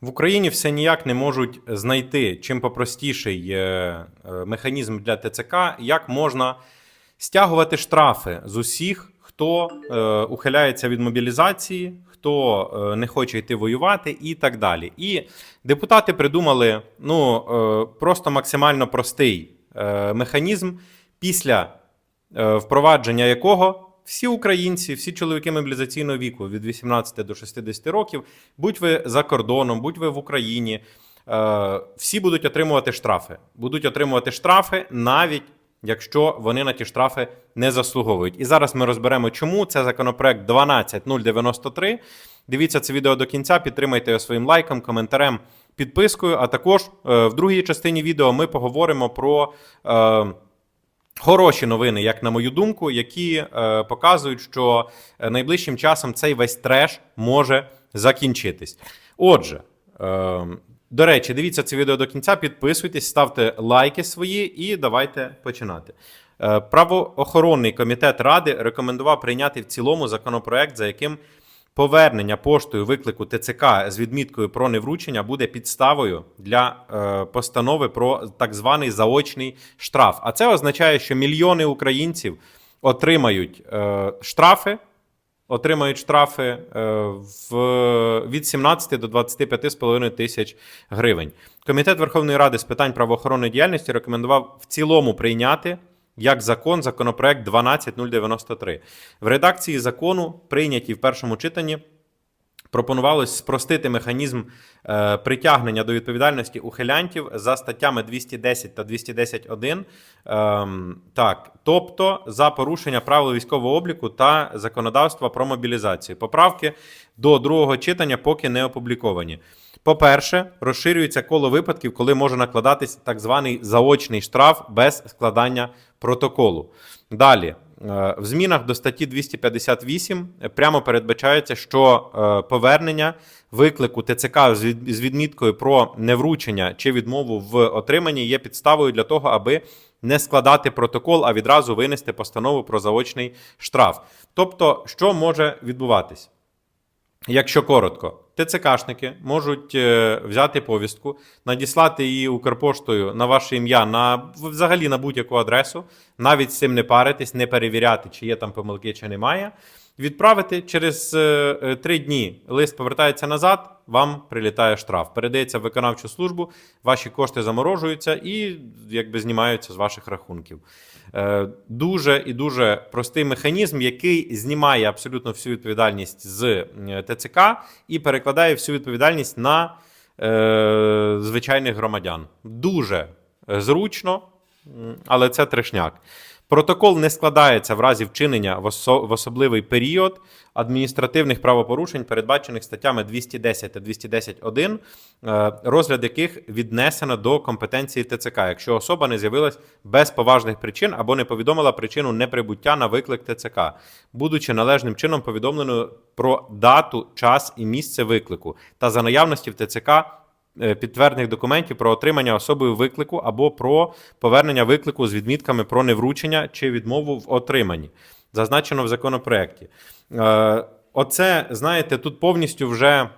В Україні все ніяк не можуть знайти чим попростіший е, механізм для ТЦК, як можна стягувати штрафи з усіх, хто е, ухиляється від мобілізації, хто е, не хоче йти воювати, і так далі. І депутати придумали ну, просто максимально простий механізм, після впровадження якого всі українці, всі чоловіки мобілізаційного віку від 18 до 60 років, будь ви за кордоном, будь ви в Україні, е, всі будуть отримувати штрафи. Будуть отримувати штрафи навіть. Якщо вони на ті штрафи не заслуговують. І зараз ми розберемо, чому це законопроект 12093. Дивіться це відео до кінця, підтримайте його своїм лайком, коментарем, підпискою. А також е, в другій частині відео ми поговоримо про. Е, Хороші новини, як на мою думку, які е, показують, що е, найближчим часом цей весь треш може закінчитись. Отже, е, до речі, дивіться це відео до кінця, підписуйтесь, ставте лайки свої і давайте починати. Е, правоохоронний комітет ради рекомендував прийняти в цілому законопроект, за яким повернення поштою виклику ТЦК з відміткою про невручення буде підставою для е, постанови про так званий заочний штраф. А це означає, що мільйони українців отримають е, штрафи. Отримають штрафи е, в, від 17 до 25,5 тисяч гривень. Комітет Верховної Ради з питань правоохоронної діяльності рекомендував в цілому прийняти як закон законопроект 12093. В редакції закону, прийняті в першому читанні, пропонувалось спростити механізм е, притягнення до відповідальності ухилянтів за статтями 210 та 210.1, ем, так, тобто за порушення правил військового обліку та законодавства про мобілізацію. Поправки до другого читання поки не опубліковані. По-перше, розширюється коло випадків, коли може накладатись так званий заочний штраф без складання протоколу. Далі. Е, В змінах до статті 258 прямо передбачається, що е, повернення виклику ТЦК з відміткою про невручення чи відмову в отриманні є підставою для того, аби не складати протокол, а відразу винести постанову про заочний штраф. Тобто, що може відбуватись? Якщо коротко, ТЦКшники можуть е, взяти повістку, надіслати її Укрпоштою на ваше ім'я на взагалі на будь-яку адресу, навіть з цим не паритись, не перевіряти, чи є там помилки, чи немає. Відправити через е, е, три дні лист повертається назад, вам прилітає штраф. Передається в виконавчу службу, ваші кошти заморожуються і якби знімаються з ваших рахунків. Е, Дуже і дуже простий механізм, який знімає абсолютно всю відповідальність з ТЦК і перекладає всю відповідальність на звичайних громадян. Дуже зручно, але це трешняк. Протокол не складається в разі вчинення в, осо- в особливий період адміністративних правопорушень, передбачених статтями 210 та 210.1, е, розгляд яких віднесено до компетенції ТЦК, якщо особа не з'явилась без поважних причин або не повідомила причину неприбуття на виклик ТЦК, будучи належним чином повідомленою про дату, час і місце виклику, та за наявності в ТЦК е, підтверджених документів про отримання особою виклику або про повернення виклику з відмітками про невручення чи відмову в отриманні, зазначено в законопроекті. Е, Оце, знаєте, тут повністю вже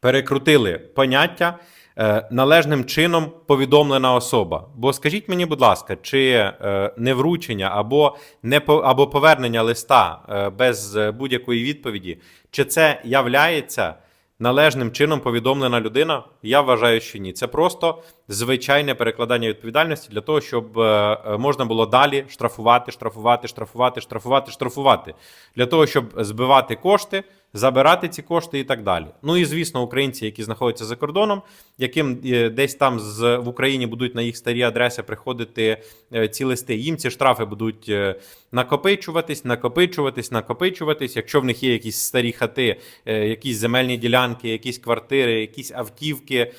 перекрутили поняття е, належним чином повідомлена особа. Бо скажіть мені, будь ласка, чи невручення або не або повернення листа без будь-якої відповіді, чи це являється належним чином повідомлена людина? Я вважаю, що ні. Це просто звичайне перекладання відповідальності для того, щоб е, е, можна було далі штрафувати, штрафувати, штрафувати, штрафувати, штрафувати, для того, щоб збивати кошти, забирати ці кошти і так далі. Ну і звісно, українці, які знаходяться за кордоном, яким е, десь там з в Україні будуть на їх старі адреси приходити е, ці листи. Їм ці штрафи будуть е, накопичуватись, накопичуватись, накопичуватись. Якщо в них є якісь старі хати, якісь земельні ділянки, якісь квартири, якісь автівки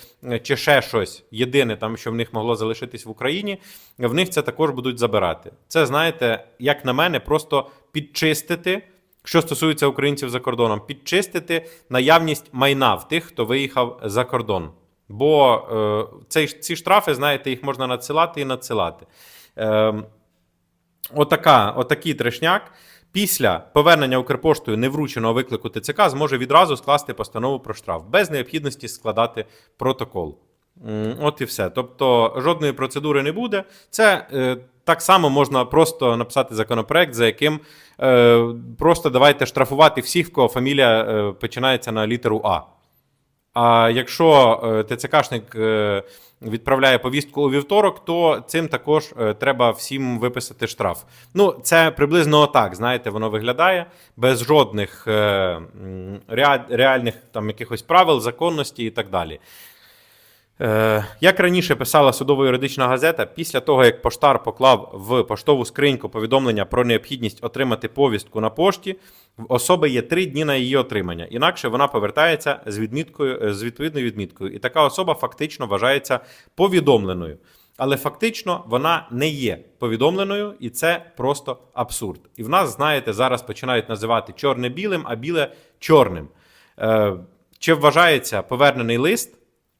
чи ще щось єдине, там що в них могло залишитись в Україні, в них це також будуть забирати. Це знаєте, як на мене, просто підчистити. Що стосується українців за кордоном, підчистити наявність майна в тих, хто виїхав за кордон. Бо е, ці штрафи, знаєте, їх можна надсилати і надсилати. Е, отака, отакий трешняк. Після повернення Укрпоштою неврученого виклику ТЦК зможе відразу скласти постанову про штраф без необхідності складати протокол. От і все. Тобто жодної процедури не буде. Це е, так само можна просто написати законопроект, за яким е, просто давайте штрафувати всіх, в кого фамілія е, починається на літеру А. А якщо е, ТЦКшник е, відправляє повістку у вівторок, то цим також е, треба всім виписати штраф. Ну, це приблизно так, знаєте, воно виглядає без жодних е, rea- реальних там якихось правил, законності і так далі. Е, Як раніше писала судово-юридична газета, після того, як поштар поклав в поштову скриньку повідомлення про необхідність отримати повістку на пошті, в особи є три дні на її отримання. Інакше вона повертається з відміткою е, з відповідною відміткою. І така особа фактично вважається повідомленою. Але фактично вона не є повідомленою, і це просто абсурд. І в нас, знаєте, зараз починають називати чорне білим, а біле чорним. Е, Чи вважається повернений лист,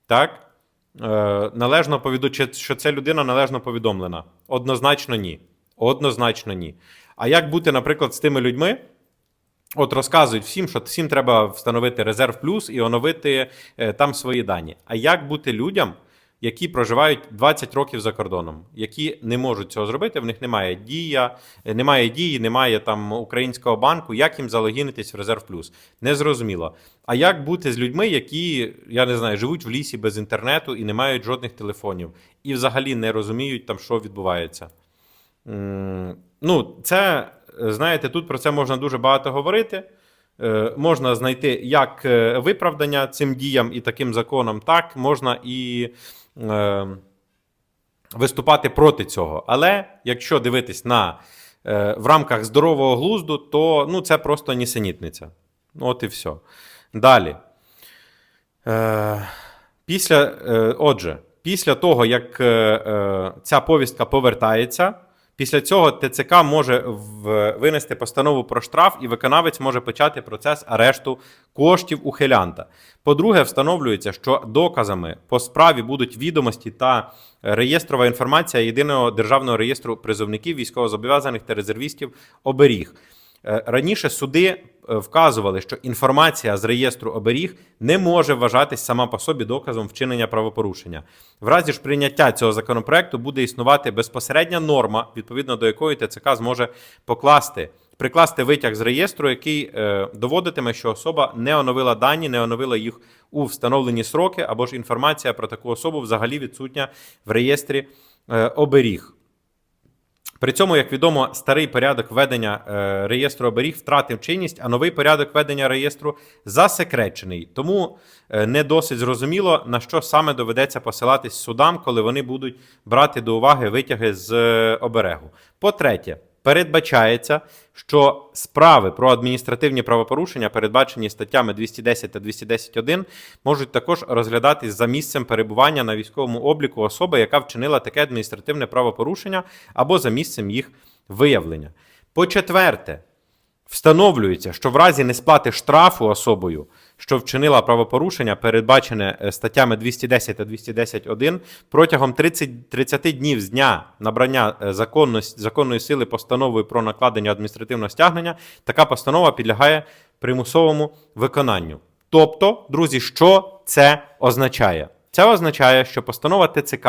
так? Е, належно повідомлено, що ця людина належно повідомлена? Однозначно ні. Однозначно ні. А як бути, наприклад, з тими людьми? От розказують всім, що всім треба встановити резерв плюс і оновити е, там свої дані. А як бути людям, які проживають 20 років за кордоном, які не можуть цього зробити, в них немає дія, е, немає дії, немає там українського банку. Як їм залогінитись в резерв плюс? Незрозуміло. А як бути з людьми, які, я не знаю, живуть в лісі без інтернету і не мають жодних телефонів, і взагалі не розуміють там, що відбувається? Ну, це, е, знаєте, тут про це можна дуже багато говорити. Е, Можна знайти як е, виправдання цим діям і таким законам, так можна і е, виступати проти цього. Але якщо дивитись на е, в рамках здорового глузду, то ну, це просто нісенітниця. От і все. Далі. Е, після, е, отже, після того, як е, е, ця повістка повертається, після цього ТЦК може винести постанову про штраф, і виконавець може почати процес арешту коштів ухилянта. По-друге, встановлюється, що доказами по справі будуть відомості та реєстрова інформація єдиного державного реєстру призовників, військовозобов'язаних та резервістів оберіг. Е, Раніше суди е, вказували, що інформація з реєстру оберіг не може вважатись сама по собі доказом вчинення правопорушення. В разі ж прийняття цього законопроекту буде існувати безпосередня норма, відповідно до якої ТЦК зможе покласти. Прикласти витяг з реєстру, який е, доводитиме, що особа не оновила дані, не оновила їх у встановлені сроки, або ж інформація про таку особу взагалі відсутня в реєстрі е, оберіг. При цьому, як відомо, старий порядок ведення е, реєстру оберіг втратив чинність, а новий порядок ведення реєстру засекречений. Тому е, не досить зрозуміло, на що саме доведеться посилатись судам, коли вони будуть брати до уваги витяги з е, оберегу. По-третє, передбачається, що справи про адміністративні правопорушення, передбачені статтями 210 та 210.1, можуть також розглядатись за місцем перебування на військовому обліку особи, яка вчинила таке адміністративне правопорушення, або за місцем їх виявлення. По-четверте, Встановлюється, що в разі несплати штрафу особою, що вчинила правопорушення, передбачене е, статтями 210 та 210.1, протягом 30, 30 днів з дня набрання е, законної сили постановою про накладення адміністративного стягнення, така постанова підлягає примусовому виконанню. Тобто, друзі, що це означає? Це означає, що постанова ТЦК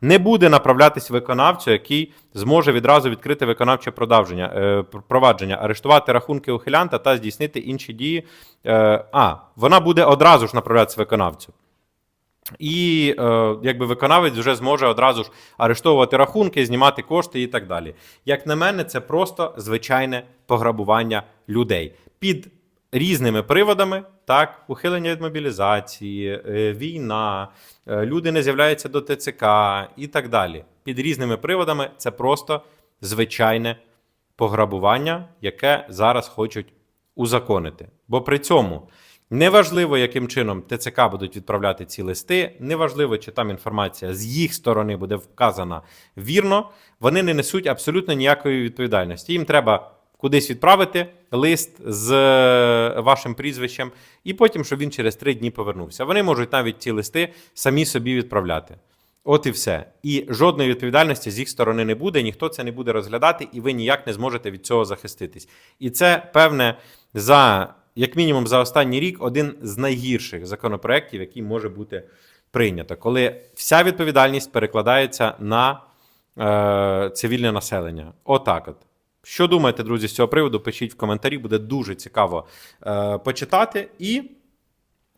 не буде направлятись виконавцю, який зможе відразу відкрити виконавче продовження, е, провадження, арештувати рахунки ухилянта та здійснити інші дії. Е, а, вона буде одразу ж направлятися виконавцю. І е, якби виконавець вже зможе одразу ж арештовувати рахунки, знімати кошти і так далі. Як на мене, це просто звичайне пограбування людей під різними приводами. Так, ухилення від мобілізації, е, війна, е, люди не з'являються до ТЦК і так далі. Під різними приводами це просто звичайне пограбування, яке зараз хочуть узаконити. Бо при цьому неважливо, яким чином ТЦК будуть відправляти ці листи, неважливо, чи там інформація з їх сторони буде вказана вірно, вони не несуть абсолютно ніякої відповідальності. Їм треба кудись відправити лист з е, вашим прізвищем, і потім, щоб він через три дні повернувся. Вони можуть навіть ці листи самі собі відправляти. От і все. І жодної відповідальності з їх сторони не буде, ніхто це не буде розглядати, і ви ніяк не зможете від цього захиститись. І це, певне, за як мінімум за останній рік один з найгірших законопроєктів, який може бути прийнято, коли вся відповідальність перекладається на е, цивільне населення. Отак от. Що думаєте, друзі, з цього приводу? Пишіть в коментарі, буде дуже цікаво е, почитати. І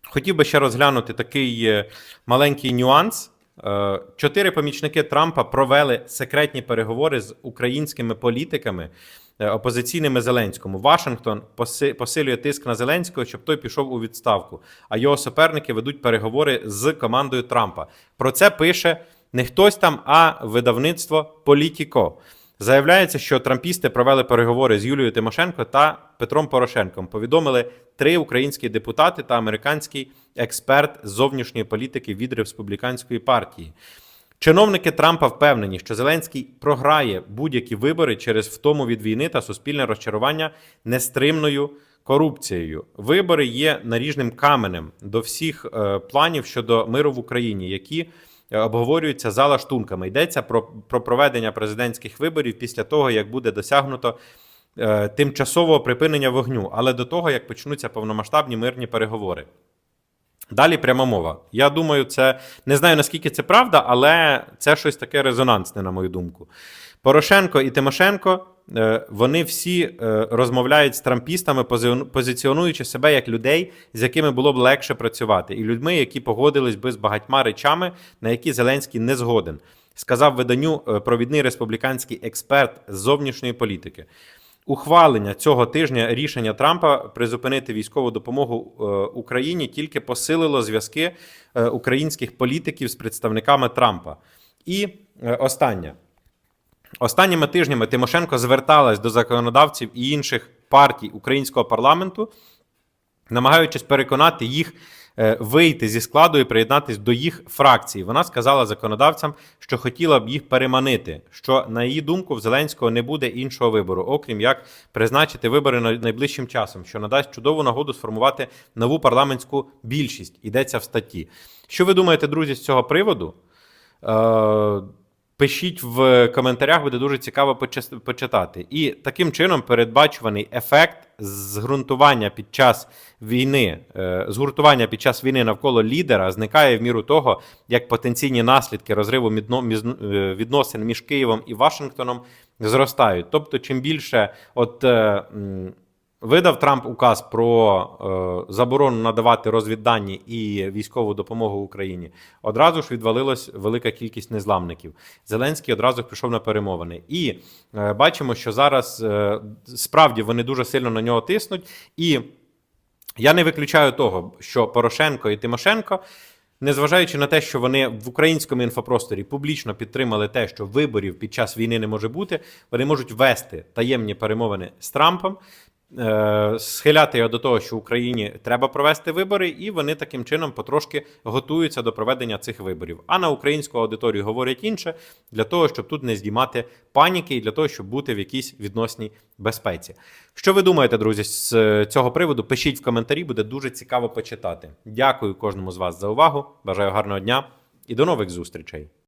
хотів би ще розглянути такий е, маленький нюанс. Е, Чотири помічники Трампа провели секретні переговори з українськими політиками е, опозиційними Зеленському. Вашингтон посилює тиск на Зеленського, щоб той пішов у відставку. А його суперники ведуть переговори з командою Трампа. Про це пише не хтось там, а видавництво Політіко. Заявляється, що трампісти провели переговори з Юлією Тимошенко та Петром Порошенком. Повідомили три українські депутати та американський експерт з зовнішньої політики від республіканської партії. Чиновники Трампа впевнені, що Зеленський програє будь-які вибори через втому від війни та суспільне розчарування нестримною корупцією. Вибори є наріжним каменем до всіх е, планів щодо миру в Україні, які е, обговорюються за лаштунками. Йдеться про, про проведення президентських виборів після того, як буде досягнуто е, тимчасового припинення вогню, але до того, як почнуться повномасштабні мирні переговори. Далі пряма мова. Я думаю, це не знаю наскільки це правда, але це щось таке резонансне, на мою думку. Порошенко і Тимошенко вони всі е, розмовляють з трампістами, пози- позиціонуючи себе як людей, з якими було б легше працювати, і людьми, які погодились би з багатьма речами, на які Зеленський не згоден, сказав виданню е, провідний республіканський експерт з зовнішньої політики. Ухвалення цього тижня рішення Трампа призупинити військову допомогу е, Україні тільки посилило зв'язки е, українських політиків з представниками Трампа. І е, останнє. Останніми тижнями Тимошенко зверталась до законодавців і інших партій українського парламенту, намагаючись переконати їх е, вийти зі складу і приєднатись до їх фракції. Вона сказала законодавцям, що хотіла б їх переманити. Що на її думку в Зеленського не буде іншого вибору, окрім як призначити вибори на- найближчим часом, що надасть чудову нагоду сформувати нову парламентську більшість. Йдеться в статті. Що ви думаєте, друзі, з цього приводу? Е, Пишіть в коментарях, буде дуже цікаво почитати. І таким чином передбачуваний ефект зґрунтування під час війни, е, згуртування під час війни навколо лідера зникає в міру того, як потенційні наслідки розриву е, відносин між Києвом і Вашингтоном зростають. Тобто, чим більше от. Видав Трамп указ про е, заборону надавати розвіддані і військову допомогу Україні. Одразу ж відвалилась велика кількість незламників. Зеленський одразу пішов на перемовини. І е, бачимо, що зараз е, справді вони дуже сильно на нього тиснуть. І я не виключаю того, що Порошенко і Тимошенко. Незважаючи на те, що вони в українському інфопросторі публічно підтримали те, що виборів під час війни не може бути, вони можуть вести таємні перемовини з Трампом, схиляти його до того, що Україні треба провести вибори, і вони таким чином потрошки готуються до проведення цих виборів. А на українську аудиторію говорять інше для того, щоб тут не здіймати паніки і для того, щоб бути в якійсь відносній безпеці. Що ви думаєте, друзі, з е, цього приводу? Пишіть в коментарі, буде дуже цікаво почитати. Дякую кожному з вас за увагу. Бажаю гарного дня і до нових зустрічей.